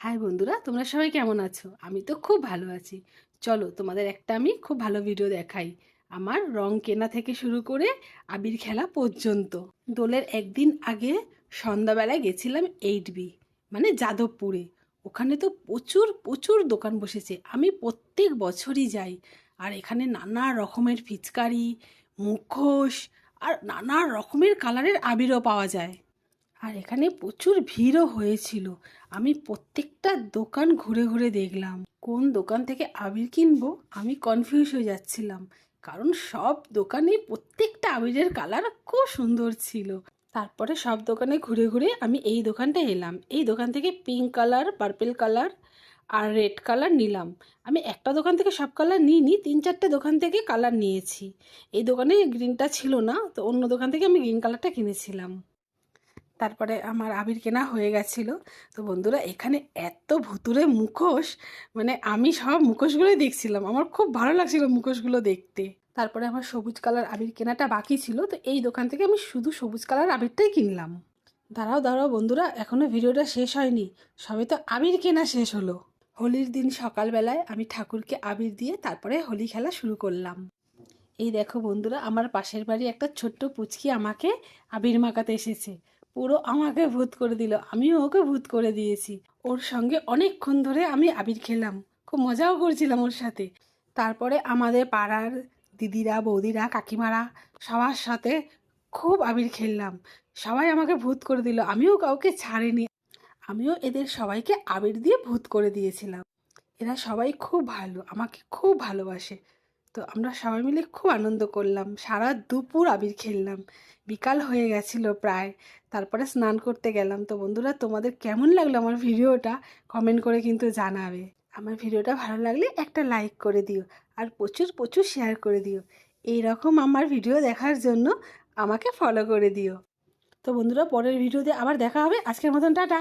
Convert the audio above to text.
High বন্ধুরা, তোমরা সবাই কেমন আছো? আমি তো খুব ভালো আছি। চলো, তোমাদের একটা আমি খুব ভালো ভিডিও দেখাই। আমার রং কেনা থেকে শুরু করে আবির খেলা পর্যন্ত। দোলের একদিন আগে সন্ধ্যাবেলায় গেছিলাম এইট বি মানে যাদবপুরে। ওখানে তো প্রচুর প্রচুর দোকান বসেছে। আমি প্রত্যেক বছরই যাই। আর এখানে নানা রকমের পিচকারি মুখোশ আর নানা রকমের কালারের আবিরও পাওয়া যায়। আর এখানে প্রচুর ভিড়ও হয়েছিল। আমি প্রত্যেকটা দোকান ঘুরে ঘুরে দেখলাম। কোন দোকান থেকে আবির কিনবো? আমি কনফিউজ হয়ে যাচ্ছিলাম। কারণ সব দোকানে প্রত্যেকটা আবিরের কালার খুব সুন্দর ছিল। তারপরে সব দোকানে ঘুরে ঘুরে আমি এই দোকানটা এলাম। এই দোকান থেকে পিঙ্ক কালার পার্পেল কালার আর রেড কালার নিলাম। আমি একটা দোকান থেকে সব কালার নিইনি, তিন চারটে দোকান থেকে কালার নিয়েছি। এই দোকানে গ্রিনটা ছিল না, তো অন্য দোকান থেকে আমি গ্রিন কালারটা কিনেছিলাম। তারপরে আমার আবির কেনা হয়ে গেছিল। তো বন্ধুরা, এখানে এত ভুতুরে মুখোশ মানে আমি সব মুখোশগুলোই দেখছিলাম। আমার খুব ভালো লাগছিল মুখোশগুলো দেখতে। তারপরে আমার সবুজ কালার আবির কেনাটা বাকি ছিল। তো এই দোকান থেকে আমি শুধু সবুজ কালার আবিরটাই কিনলাম। দাঁড়াও দাঁড়াও বন্ধুরা এখনও ভিডিওটা শেষ হয়নি। সবে তো আবির কেনা শেষ হলো। হোলির দিন সকালবেলায় আমি ঠাকুরকে আবির দিয়ে তারপরে হোলি খেলা শুরু করলাম। এই দেখো বন্ধুরা, আমার পাশের বাড়ি একটা ছোট্ট পুচকি আমাকে আবির মাখাতে এসেছে। পুরো আমাকে ভূত করে দিল। আমিও ওকে ভূত করে দিয়েছি। ওর সঙ্গে অনেকক্ষণ ধরে আমি আবির খেলাম। খুব মজাও করছিলাম ওর সাথে। তারপরে আমাদের পাড়ার দিদিরা, বৌদিরা, কাকিমারা সবার সাথে খুব আবির খেললাম। সবাই আমাকে ভূত করে দিল। আমিও কাউকে ছাড়িনি। আমিও এদের সবাইকে আবির দিয়ে ভূত করে দিয়েছিলাম। এরা সবাই খুব ভালো, আমাকে খুব ভালোবাসে। তো আমরা সবাই মিলে খুব আনন্দ করলাম। সারা দুপুর আবির খেললাম। বিকাল হয়ে গেছিল প্রায়। তারপরে স্নান করতে গেলাম। তো বন্ধুরা, তোমাদের কেমন লাগল আমার ভিডিওটা? কমেন্ট করে কিন্তু জানাবে। আমার ভিডিওটা ভালো লাগলে একটা লাইক করে দিও আর প্রচুর প্রচুর শেয়ার করে দিও। এই রকম আমার ভিডিও দেখার জন্য আমাকে ফলো করে দিও। তো বন্ধুরা, পরের ভিডিওতে আবার দেখা হবে। আজকের মতন টাটা!